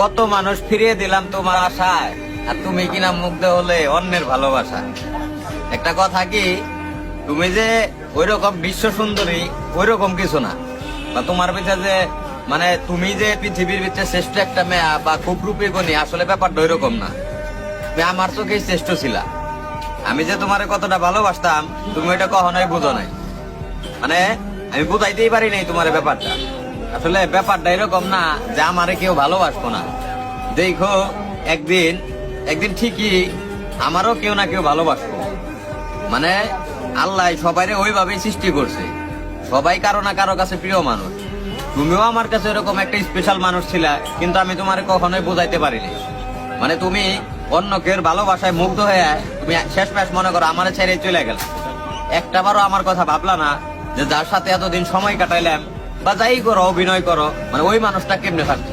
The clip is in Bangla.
কত মানুষ ফিরিয়ে দিলাম তোমার আশায়। আর তুমি কিনা মুগ্ধ হলে অন্যের ভালোবাসা। একটা কথা কি, তুমি যে ওই রকম বিশ্ব সুন্দরী ওই রকম কিছু না। বা তোমার ভিতরে যে মানে তুমি যে পৃথিবীর ভিতরে শ্রেষ্ঠ একটা মেয়া বা খুব রূপী গণি, আসলে ব্যাপারটা ওই রকম না। তুমি আমার চোখেই শ্রেষ্ঠ ছিলা। আমি যে তোমার কতটা ভালোবাসতাম, তুমি ওইটা কখনোই বুঝো নাই। মানে আমি বুঝাইতেই পারি নাই তোমার ব্যাপারটা। আসলে ব্যাপারটা এরকম না যে আমারে কেউ ভালোবাসবো না। দেখো, একদিন একদিন ঠিকই আমারও কেউ না কেউ ভালোবাসবো। মানে আল্লাহ সবাইরে ওইভাবেই সৃষ্টি করছে। সবাই কারও না কারও কাছে প্রিয় মানুষ। তুমিও আমার কাছে এরকম একটা স্পেশাল মানুষ ছিলা, কিন্তু আমি তোমারে কখনোই বোঝাইতে পারিনি। মানে তুমি অন্য কেউ ভালোবাসায় মুগ্ধ হয়ে তুমি শেষ ম্যাচ মনে করো আমার ছেড়ে চলে গেল। একটা বারও আমার কথা ভাবলা না যে যার সাথে এতদিন সময় কাটাইলাম বা যাই করো অভিনয় করো মানে ওই মানুষটা কেমনে থাকতো?